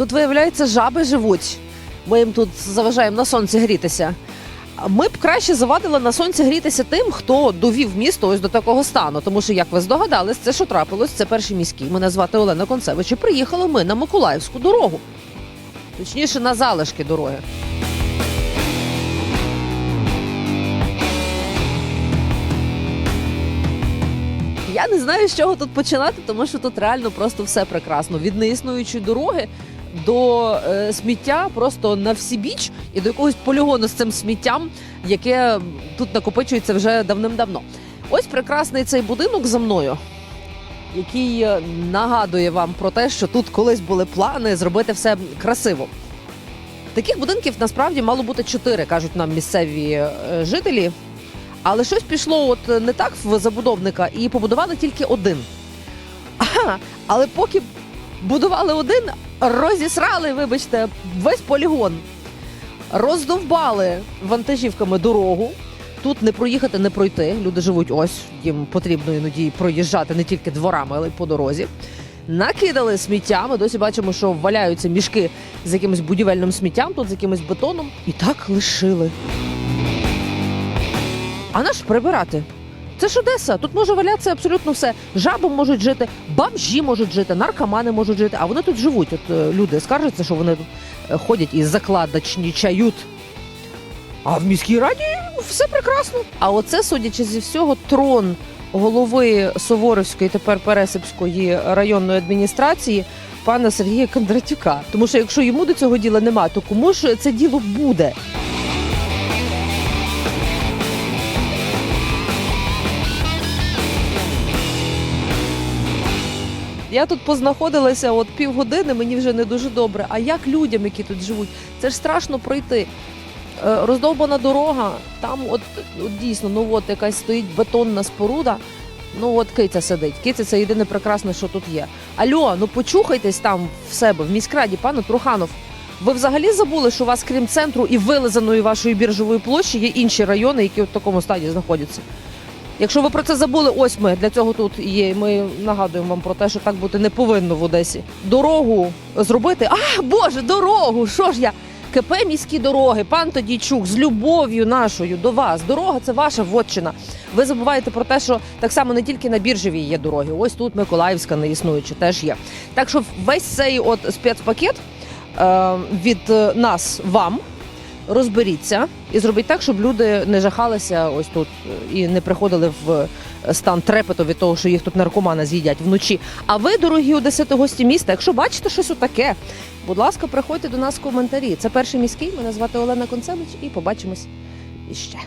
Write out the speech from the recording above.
Тут, виявляється, жаби живуть. Ми їм тут заважаємо на сонці грітися. Ми б краще завадили на сонці грітися тим, хто довів місто ось до такого стану. Тому що, як ви здогадались, це що трапилось, це перший міський. Мене звати Олена Концевич. І приїхали ми на Миколаївську дорогу. Точніше, на залишки дороги. Я не знаю, з чого тут починати, тому що тут реально просто все прекрасно. Від неіснуючої дороги до е, сміття просто на всі біч і до якогось полігону з цим сміттям, яке тут накопичується вже давним-давно. Ось прекрасний цей будинок за мною, який е, нагадує вам про те, що тут колись були плани зробити все красиво. Таких будинків насправді мало бути чотири, кажуть нам місцеві е, жителі. Але щось пішло от не так в забудовника і побудували тільки один. Ага, але поки будували один, розісрали, вибачте, весь полігон. Роздовбали вантажівками дорогу. Тут не проїхати, не пройти. Люди живуть ось, їм потрібно іноді проїжджати не тільки дворами, але й по дорозі. Накидали сміття. Ми досі бачимо, що валяються мішки з якимось будівельним сміттям, тут з якимось бетоном. І так лишили. А наш прибирати? Це ж Одеса. Тут може валятися абсолютно все. Жаби можуть жити, бомжі можуть жити, наркомани можуть жити. А вони тут живуть. От е, люди скаржаться, що вони тут е, ходять і закладочнічають. А в міській раді все прекрасно. А оце, судячи зі всього, трон голови Суворовської, тепер Пересипської районної адміністрації пана Сергія Кондратюка. Тому що якщо йому до цього діла нема, то кому ж це діло буде? Я тут познаходилася от півгодини, мені вже не дуже добре. А як людям, які тут живуть? Це ж страшно пройти. Е, Роздовбана дорога, там от, от дійсно, ну от якась стоїть бетонна споруда. Ну от киця сидить. Киця це єдине прекрасне, що тут є. Альо, ну почухайтесь там в себе, в міськраді, пане Труханов. Ви взагалі забули, що у вас, крім центру і вилизаної вашої біржової площі, є інші райони, які в такому стані знаходяться. Якщо ви про це забули, ось ми для цього тут є. Ми нагадуємо вам про те, що так бути не повинно в Одесі. Дорогу зробити. А Боже, дорогу! Що ж я? КП міські дороги, пан Тодійчук, з любов'ю нашою до вас. Дорога це ваша вотчина. Ви забуваєте про те, що так само не тільки на біржевій є дороги. Ось тут Миколаївська не існуюча теж є. Так що весь цей от спецпакет е, від е, нас вам розберіться і зробіть так, щоб люди не жахалися ось тут і не приходили в стан трепету від того, що їх тут наркомани з'їдять вночі. А ви, дорогі одесити гості міста, якщо бачите щось отаке, будь ласка, приходьте до нас в коментарі. Це перший міський. Мене звати Олена Концевич, і побачимось іще.